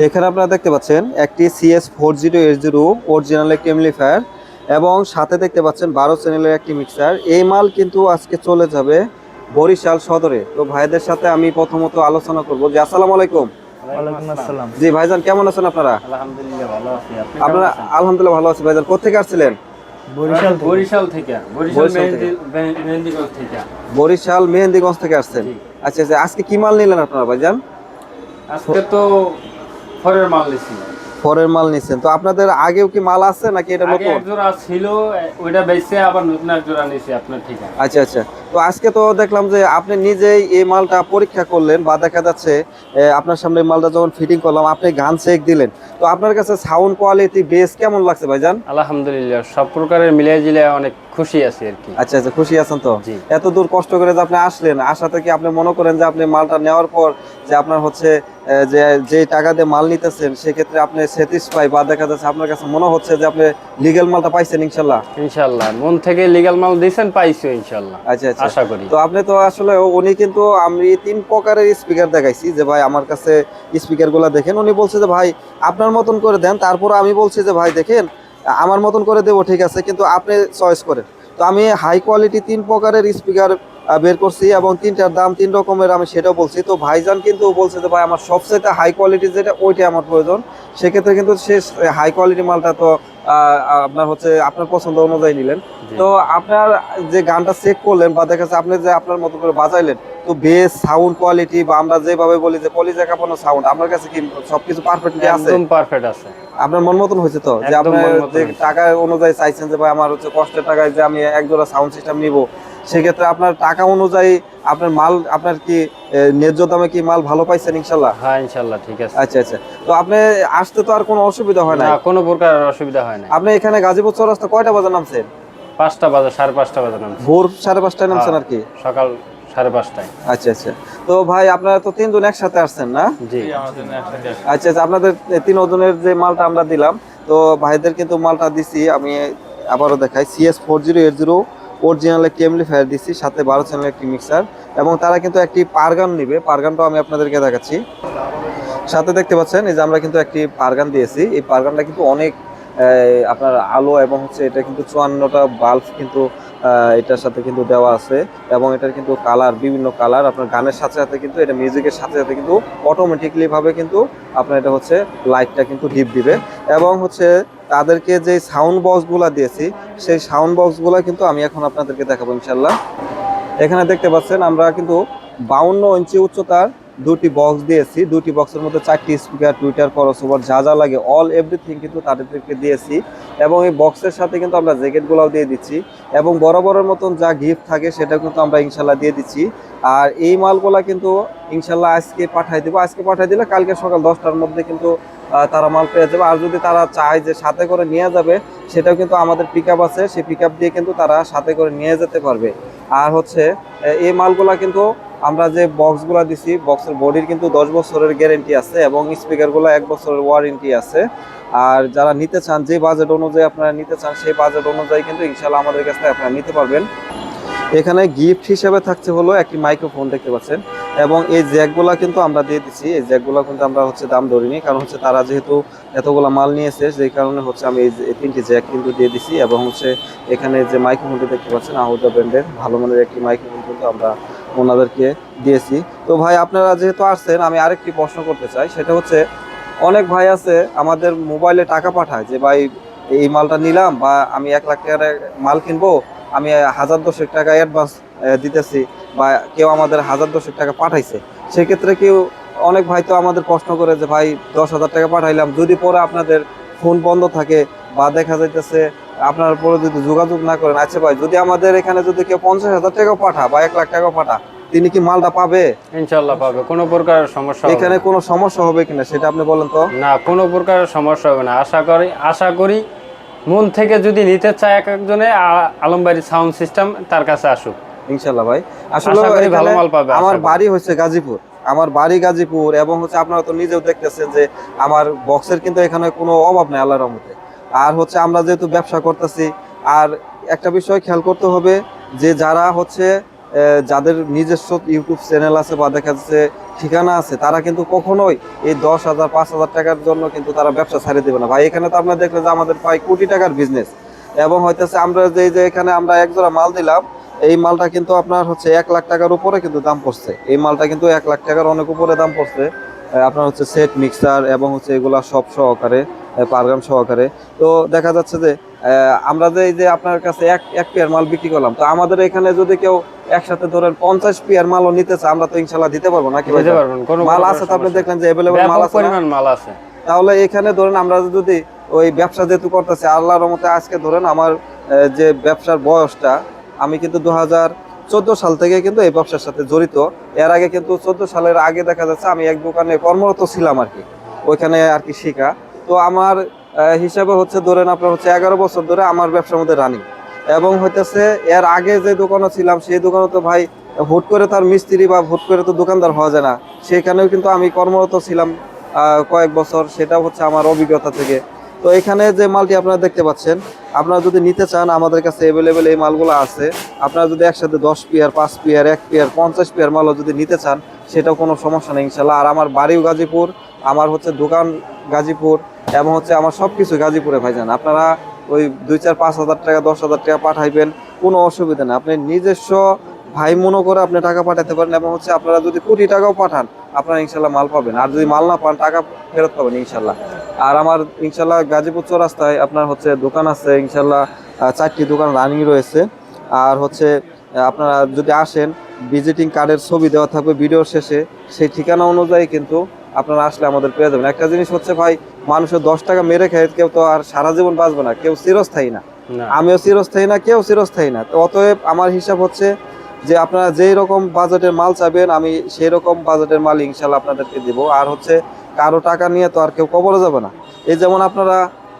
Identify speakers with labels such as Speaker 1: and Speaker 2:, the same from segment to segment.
Speaker 1: এখানে আপনারা দেখতে পাচ্ছেন একটি CS four zero eight zero original একটি এমলিফায়ার এবং সাথে দেখতে পাচ্ছেন বারো চ্যানেলের একটি মিক্সার এই মাল কিন্তু আজকে চলে যাবে বরিশাল সদরে। তো ভাইদের সাথে আমি প্রথমত আলোচনা করব যে আসসালামু আলাইকুম। জি ভাইজান কেমন আছেন আপনারা?
Speaker 2: আলহামদুলিল্লাহ ভালো আছি।
Speaker 1: আপনারা আলহামদুলিল্লাহ ভালো আছি। ভাইজান কোথেকে আসছিলেন?
Speaker 2: বরিশাল থেকে।
Speaker 3: বরিশাল মেহেন্দিগঞ্জ থেকে।
Speaker 1: আসছেন। আচ্ছা আচ্ছা আজকে কি মাল নিলেন আপনারা ভাইজান?
Speaker 3: আজকে তো ফরের মাল নিছি।
Speaker 1: ফরের মাল নিছেন। তো আপনাদের আগেও কি মাল আছে নাকি এটা নতুন?
Speaker 3: এক জোড়া ছিল ওইটা বেচে আবার নতুন এক জোড়া নিছি আপনার ঠিক আছে
Speaker 1: আচ্ছা আচ্ছা। তো আজকে তো দেখলাম যে আপনি নিজেই এই মালটা পরীক্ষা করলেন বা দেখা যাচ্ছে আপনার সামনে মালটা যখন ফিটিং করলাম আপনি গান চেক দিলেন। তো আপনার কাছে সাউন্ড কোয়ালিটি বেস কেমন লাগছে ভাইজান?
Speaker 3: আলহামদুলিল্লাহ সব প্রকারের মিলিয়ে জিলে অনেক খুশি আছি আর কি।
Speaker 1: আচ্ছা আচ্ছা খুশি আছেন তো। এত দূর কষ্ট করে যে আপনি আসলেন আসাতে কি আপনি মনে করেন যে আপনি মালটা নেওয়ার পর যে আপনার হচ্ছে যে যে টাকা দিয়ে মাল নিতেছেন সেক্ষেত্রে আপনি স্যাটিসফাই বা দেখা যাচ্ছে আপনার কাছে মনে হচ্ছে যে আপনি লিগেল মালটা পাইছেন ইনশাল্লাহ?
Speaker 3: ইনশাল্লাহ মন থেকে লিগ্যাল মাল দিয়েছেন পাইছো ইনশাল্লাহ।
Speaker 1: আচ্ছা আচ্ছা।
Speaker 3: আশা করি।
Speaker 1: তো আপনি তো আসলে উনি কিন্তু আমি তিন প্রকারের স্পিকার দেখাইছি যে ভাই আমার কাছে স্পিকারগুলা দেখেন। উনি বলছে যে ভাই আপনার মতন করে দেন। তারপর আমি বলছি যে ভাই দেখেন আমার মতন করে দেবো ঠিক আছে কিন্তু আপনি চয়েস করেন। তো আমি হাই কোয়ালিটি তিন প্রকারের স্পিকার বের করছি এবং তিনটার দাম তিন রকমের আমি সেটাও বলছি। তো ভাইজান কিন্তু বলছে যে ভাই আমার সবচেয়ে হাই কোয়ালিটি যেটা ওইটাই আমার প্রয়োজন। সেক্ষেত্রে কিন্তু সে হাই কোয়ালিটি মালটা তো আপনার হচ্ছে আপনার পছন্দ অনুযায়ী নিলেন। তো আপনার যে গানটা চেক করলেন বা দেখা যাচ্ছে আপনি যে আপনার মতো করে বাজাইলেন তো বেস সাউন্ড কোয়ালিটি বা আমরা যেভাবে বলি যে কলিজা কাঁপানো সাউন্ড আপনার কাছে কি সবকিছু পারফেক্টলি আছে?
Speaker 3: একদম পারফেক্ট আছে।
Speaker 1: আপনার মন মতন হয়েছে তো? যে
Speaker 3: আপনি
Speaker 1: যে টাকা অনুযায়ী চাইছেন যে ভাই আমার হচ্ছে কষ্টের টাকায় যে আমি এক জোড়া সাউন্ড সিস্টেম নিব সেক্ষেত্রে আপনার টাকা অনুযায়ী আপনার মাল আপনার কি ন্যায্য দামে কি মাল ভালো পাইছেন ইনশাল্লাহ?
Speaker 3: হ্যাঁ ইনশাল্লাহ ঠিক আছে।
Speaker 1: আচ্ছা আচ্ছা। তো আপনি আসতে তো আর কোনো অসুবিধা হয় না
Speaker 3: না কোনো প্রকার অসুবিধা হয় না
Speaker 1: আপনি এখানে গাজীপুর চৌরাস্তা কয়টা বাজে নামছেন?
Speaker 3: পাঁচটা বাজে সাড়ে পাঁচটা বাজে নামছি।
Speaker 1: ভোর সাড়ে পাঁচটায় নামছেন আর কি?
Speaker 3: সকাল সাড়ে পাঁচটায়।
Speaker 1: আচ্ছা আচ্ছা। তো ভাই আপনারা তো তিনজন একসাথে আসছেন না?
Speaker 3: জি।
Speaker 1: আচ্ছা আচ্ছা আপনাদের তিন ওজনের যে মালটা আমরা দিলাম তো ভাইদের কিন্তু মালটা দিছি আমি আবারও দেখাই CS four zero eight zero original একটি এমলিফায়ার দিচ্ছি সাথে বারো চ্যানেল একটি মিক্সার এবং তারা কিন্তু একটি পারগান নিবে। পারগানটাও আমি আপনাদেরকে দেখাচ্ছি। সাথে দেখতে পাচ্ছেন, এই যে আমরা কিন্তু একটি পারগান দিয়েছি। এই পারগানটা কিন্তু অনেক আপনার আলো এবং হচ্ছে এটা কিন্তু চুয়ান্নটা বাল্ব কিন্তু এটার সাথে কিন্তু দেওয়া আছে এবং এটার কিন্তু কালার, বিভিন্ন কালার আপনার গানের সাথে সাথে কিন্তু এটা মিউজিকের সাথে সাথে কিন্তু অটোমেটিকলি ভাবে কিন্তু আপনার এটা হচ্ছে লাইটটা কিন্তু ডিপ দিবে। এবং হচ্ছে তাদেরকে যে সাউন্ড বক্সগুলো দিয়েছি, সেই সাউন্ড বক্সগুলো কিন্তু আমি এখন আপনাদেরকে দেখাবো ইনশাল্লাহ এখানে দেখতে পাচ্ছেন আমরা কিন্তু বাউন্ন ইঞ্চি উচ্চতার দুটি বক্স দিয়েছি। দুটি বক্সের মধ্যে চারটি স্পিকার টুইটার করসওভার যা যা লাগে অল এভরিথিং কিন্তু তাদেরকে দিয়েছি। এবং এই বক্সের সাথে কিন্তু আমরা জ্যাকেটগুলোও দিয়ে দিচ্ছি। এবং বড় বড়ের মতন যা গিফট থাকে সেটা কিন্তু আমরা ইনশাল্লাহ দিয়ে দিচ্ছি। আর এই মালগুলা কিন্তু ইনশাল্লাহ আজকে পাঠাই দেবো। আজকে পাঠাই দিলে কালকে সকাল দশটার মধ্যে কিন্তু তারা মাল পেয়ে যাবে। আর যদি তারা চায় যে সাথে করে নিয়ে যাবে, সেটাও কিন্তু আমাদের পিক আছে। সেই পিক দিয়ে কিন্তু তারা সাথে করে নিয়ে যেতে পারবে। আর হচ্ছে এই মালগুলা কিন্তু আমরা যে বক্সগুলা দিছি বক্সের বডির কিন্তু দশ বছরের গ্যারেন্টি আছে এবং স্পিকারগুলো এক বছরের ওয়ারেন্টি আছে। আর যারা নিতে চান, যে বাজেট অনুযায়ী আপনারা নিতে চান, সেই বাজেট অনুযায়ী কিন্তু ইনশাল্লাহ আমাদের কাছ থেকে আপনারা নিতে পারবেন। এখানে গিফট হিসেবে থাকছে হলো একটি মাইক্রোফোন দেখতে পাচ্ছেন এবং এই জ্যাকগুলা কিন্তু আমরা দিয়ে দিচ্ছি এই জ্যাকগুলা কিন্তু আমরা হচ্ছে দাম ধরিনি, কারণ হচ্ছে তারা যেহেতু এতগুলা মাল নিয়েছে সেই কারণে হচ্ছে আমি এই তিনটি জ্যাক কিন্তু দিয়ে দিছি এবং হচ্ছে এখানে যে মাইক্রোফোনটি দেখতে পাচ্ছেন আহুজা ব্র্যান্ডের ভালো মানের একটি মাইক্রোফোন কিন্তু আমরা ওনাদেরকে দিয়েছি। তো ভাই, আপনারা যেহেতু আসছেন, আমি আরেকটি প্রশ্ন করতে চাই। সেটা হচ্ছে, অনেক ভাই আছে আমাদের মোবাইলে টাকা পাঠায় যে, ভাই, এই মালটা নিলাম বা আমি এক লাখ টাকার মাল কিনবো, আমি হাজার দশেক টাকা অ্যাডভান্স দিতেছি বা কেউ আমাদের হাজার দশেক টাকা পাঠাইছে। সেক্ষেত্রে কেউ, অনেক ভাই তো আমাদের প্রশ্ন করে যে, ভাই, দশ হাজার টাকা পাঠাইলাম, যদি পরে আপনাদের ফোন বন্ধ থাকে বা দেখা যাইতেছে আপনার পরে যদি যোগাযোগ না করেন আচ্ছা ভাই যদি আমাদের এখানে যদি কেউ পঞ্চাশ হাজার টাকা পাঠা বা এক লাখ টাকা পাঠা তিনি কি মালটা পাবে?
Speaker 3: ইনশাল্লাহ পাবে। কোনো প্রকার সমস্যা
Speaker 1: এখানে। কোনো সমস্যা হবে কিনা সেটা আপনি বলেন তো।
Speaker 3: না কোনো প্রকার সমস্যা হবে না। আশা করি আশা করি মন থেকে যদি নিতে চায় এক একজনে আলমবাড়ি সাউন্ড সিস্টেম তার কাছে আসুক।
Speaker 1: ইনশাল্লাহ ভাই। আসলে
Speaker 3: ভালো মাল পাবে,
Speaker 1: আমার বাড়ি হচ্ছে গাজীপুর। আমার বাড়ি গাজীপুর এবং হচ্ছে আপনারা তো নিজেও দেখতেছেন যে আমার বক্সের কিন্তু এখানে কোনো অভাব নেই আল্লাহর রহমতে। আর হচ্ছে আমরা যেহেতু ব্যবসা করতেছি, আর একটা বিষয় খেয়াল করতে হবে যে যারা হচ্ছে যাদের নিজস্ব ইউটিউব চ্যানেল আছে বা দেখা যাচ্ছে ঠিকানা আছে, তারা কিন্তু কখনোই এই দশ হাজার, পাঁচ হাজার টাকার জন্য কিন্তু তারা ব্যবসা ছাড়িয়ে দেবে না। ভাই, এখানে তো আপনার দেখলেন যে আমাদের প্রায় কোটি টাকার বিজনেস এবং হইতেছে আমরা যে যে এখানে আমরা এক জোড়া মাল দিলাম, এই মালটা কিন্তু আপনার হচ্ছে এক লাখ টাকার উপরে কিন্তু দাম পড়ছে। এই মালটা কিন্তু এক লাখ টাকার অনেক উপরে দাম পড়ছে। আপনার হচ্ছে সেট মিক্সার এবং হচ্ছে এগুলা সব সহকারে পারগাম সহকারে। তো দেখা যাচ্ছে যে আমরা যে এই যে আপনার কাছে এক এক পেয়ার মাল বিক্রি করলাম তো আমাদের এখানে যদি কেউ একসাথে ধরেন পঞ্চাশ পেয়ার মালও নিতে চায় আমরা তো ইনশাল্লাহ দিতে পারব নাকি ভাই?
Speaker 3: দিতে পারবেন
Speaker 1: মাল আছে তো আপনি দেখলেন যে অ্যাভেলেবল মাল আছে
Speaker 3: পরিমাণ মাল আছে।
Speaker 1: তাহলে এখানে ধরেন আমরা যদি ওই ব্যবসা যেহেতু করতেছি আল্লাহর মতে আজকে ধরেন আমার যে ব্যবসার বয়সটা আমি কিন্তু দু হাজার চোদ্দ সাল থেকে কিন্তু এই ব্যবসার সাথে জড়িত। এর আগে কিন্তু চোদ্দ সালের আগে দেখা যাচ্ছে আমি এক দোকানে কর্মরত ছিলাম আর কি, ওইখানে আর কি শেখা। তো আমার হিসাবে হচ্ছে ধরেন আপনার হচ্ছে এগারো বছর ধরে আমার ব্যবসার মধ্যে রানিং এবং হইতেছে এর আগে যে দোকানে ছিলাম, সেই দোকানে তো ভাই হুট করে তার মিস্ত্রি বা হুট করে তো দোকানদার হওয়া যায় না। সেখানেও কিন্তু আমি কর্মরত ছিলাম কয়েক বছর। সেটাও হচ্ছে আমার অভিজ্ঞতা থেকে। তো এখানে যে মালটি আপনারা দেখতে পাচ্ছেন, আপনারা যদি নিতে চান, আমাদের কাছে অ্যাভেলেবেল এই মালগুলো আছে। আপনারা যদি একসাথে দশ পিয়ার পাঁচ পিয়ার এক পিয়ার পঞ্চাশ পিয়ার মালও যদি নিতে চান, সেটাও কোনো সমস্যা নেই ইনশাল্লাহ। আর আমার বাড়িও গাজীপুর, আমার হচ্ছে দোকান গাজীপুর, এবং হচ্ছে আমার সব কিছু গাজীপুরে ভাইজান। আপনারা ওই দুই চার পাঁচ হাজার টাকা, দশ হাজার টাকা পাঠাইবেন, কোনো অসুবিধা নেই। আপনি নিজস্ব ভাই মনে করে আপনি টাকা পাঠাতে পারেন এবং হচ্ছে আপনারা যদি কোটি টাকাও পাঠান আপনারা ইনশাল্লাহ মাল পাবেন। আর যদি মাল না পান টাকা ফেরত পাবেন ইনশাল্লাহ। আর আমার ইনশাল্লাহ গাজীপুর চৌরাস্তায় আপনার হচ্ছে দোকান আছে ইনশাল্লাহ চারটি দোকান রানিং রয়েছে। আর হচ্ছে আপনারা যদি আসেন ভিজিটিং কার্ডের ছবি দেওয়া থাকবে ভিডিওর শেষে। সেই ঠিকানা অনুযায়ী কিন্তু আপনারা আসলে আমাদের পেয়ে যাবেন। একটা জিনিস হচ্ছে ভাই মানুষের দশ টাকা মেরে খেয়ে কেউ তো আর সারা জীবন বাঁচবে না কেউ চিরস্থায়ী না।
Speaker 3: না।
Speaker 1: আমিও চিরস্থায়ী না কেউ চিরস্থায়ী না। তো অতএব আমার হিসাব হচ্ছে যে আপনারা যেই রকম বাজেটের মাল চাবেন আমি সেই রকম বাজেটের মাল ইনশাল্লাহ আপনাদেরকে দিব। আর হচ্ছে কারও টাকা নিয়ে তো আর কেউ কবরে যাবে না। এই যেমন আপনারা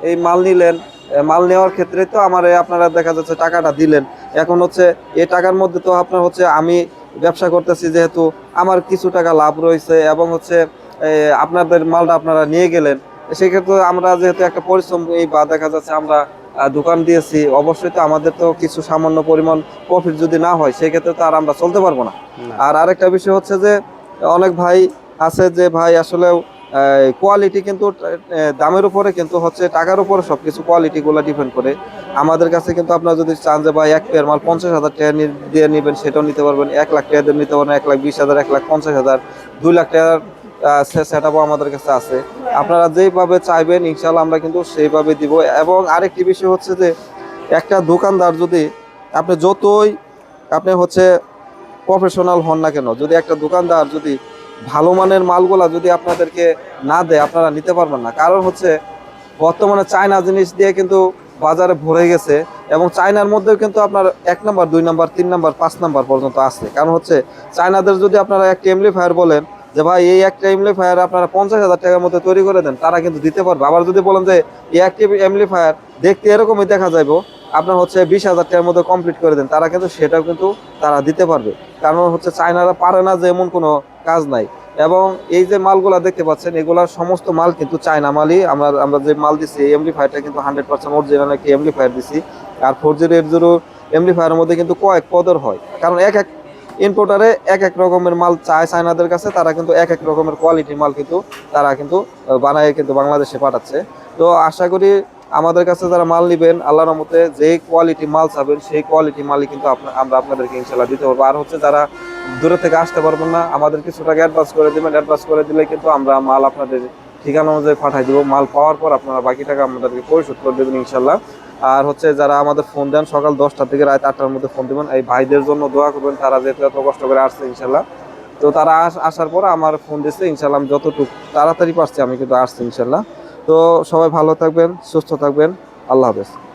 Speaker 1: এই মাল নিলেন মাল নেওয়ার ক্ষেত্রে তো আমার আপনারা দেখা যাচ্ছে টাকাটা দিলেন। এখন হচ্ছে এই টাকার মধ্যে তো আপনার হচ্ছে আমি ব্যবসা করতেছি যেহেতু আমার কিছু টাকা লাভ রয়েছে এবং হচ্ছে আপনাদের মালটা আপনারা নিয়ে গেলেন। সেক্ষেত্রে আমরা যেহেতু একটা পরিশ্রম এই বা দেখা যাচ্ছে আমরা দোকান দিয়েছি অবশ্যই তো আমাদের তো কিছু সামান্য পরিমাণ প্রফিট যদি না হয় সেক্ষেত্রে তো আর আমরা চলতে পারব না। আর আরেকটা বিষয় হচ্ছে যে অনেক ভাই আছে যে ভাই আসলে কোয়ালিটি কিন্তু দামের উপরে কিন্তু হচ্ছে টাকার উপরে সবকিছু কোয়ালিটি গুলো ডিপেন্ড করে। আমাদের কাছে কিন্তু আপনারা যদি চান যে ভাই এক পেয়ার মাল পঞ্চাশ হাজার টাকা দিয়ে নেবেন সেটাও নিতে পারবেন। এক লাখ টাকা দিয়ে নিতে পারবেন এক লাখ বিশ হাজার এক লাখ পঞ্চাশ হাজার দুই লাখ টাকার সেট আপও আমাদের কাছে আছে। আপনারা যেইভাবে চাইবেন ইনশাল্লাহ আমরা কিন্তু সেইভাবে দিব। এবং আরেকটি বিষয় হচ্ছে যে, একটা দোকানদার যদি আপনি যতই আপনি হচ্ছে প্রফেশনাল হন না কেন, যদি একটা দোকানদার যদি ভালো মানের মালগুলা যদি আপনাদেরকে না দেয়, আপনারা নিতে পারবেন না। কারণ হচ্ছে, বর্তমানে চায়না জিনিস দিয়ে কিন্তু বাজারে ভরে গেছে এবং চায়নার মধ্যেও কিন্তু আপনার এক নাম্বার, দুই নাম্বার, তিন নাম্বার, পাঁচ নাম্বার পর্যন্ত আছে। কারণ হচ্ছে, চায়নাদের যদি আপনারা একটা এমলিফায়ার বলেন যে ভাই, এই একটা এমলিফায়ার আপনারা পঞ্চাশ হাজার টাকার মধ্যে তৈরি করে দেন, তারা কিন্তু দিতে পারবে। আবার যদি বলেন যে এই একটা এমলিফায়ার দেখতে এরকমই দেখা যাইবো, আপনার হচ্ছে বিশ হাজার টাকার মধ্যে কমপ্লিট করে দেন, তারা কিন্তু সেটাও কিন্তু তারা দিতে পারবে। কারণ হচ্ছে চায়নারা পারে না যে এমন কোনো কাজ নাই। এবং এই যে মালগুলা দেখতে পাচ্ছেন, এগুলার সমস্ত মাল কিন্তু চায়না মালই। আমরা আমরা যে মাল দিচ্ছি এমলিফায়ারটা কিন্তু হান্ড্রেড পার্সেন্ট অরিজিনাল একটি এমলিফায়ার দিছি। আর ফোর জিরো এইট জিরো এমলিফায়ারের মধ্যে কিন্তু কয়েক পদের হয়। কারণ এক এক ইম্পোর্টারে এক এক রকমের মাল চায় চায়নাদের কাছে, তারা কিন্তু এক এক রকমের কোয়ালিটির মাল কিন্তু, তারা কিন্তু বানায় কিন্তু বাংলাদেশে পাঠাচ্ছে। তো আশা করি আমাদের কাছে যারা মাল নেবেন, আল্লাহর রহমতে যে কোয়ালিটি মাল চাবেন, সেই কোয়ালিটি মালই কিন্তু আমরা আপনাদেরকে ইনশাল্লাহ দিতে পারব। আর হচ্ছে যারা দূরে থেকে আসতে পারবেন না, আমাদের কিছু টাকা অ্যাডভান্স করে দেবেন। অ্যাডভান্স করে দিলে কিন্তু আমরা মাল আপনাদের ঠিকানা অনুযায়ী পাঠাই দেবো। মাল পাওয়ার পর আপনারা বাকি টাকা আমাদেরকে পরিশোধ করে দেবেন ইনশাল্লাহ আর হচ্ছে যারা আমাদের ফোন দেন, সকাল দশটা থেকে রাত আটটার মধ্যে ফোন দেবেন। এই ভাইদের জন্য দোয়া করবেন, তারা যেহেতু এত কষ্ট করে আসছে, ইনশাল্লাহ। তো তারা আস- আসার পর আমার ফোন দিচ্ছে ইনশাল্লাহ আমি যতটুকু তাড়াতাড়ি পারছি, আমি কিন্তু আসছি, ইনশাল্লাহ। তো সবাই ভালো থাকবেন, সুস্থ থাকবেন। আল্লাহ হাফেজ।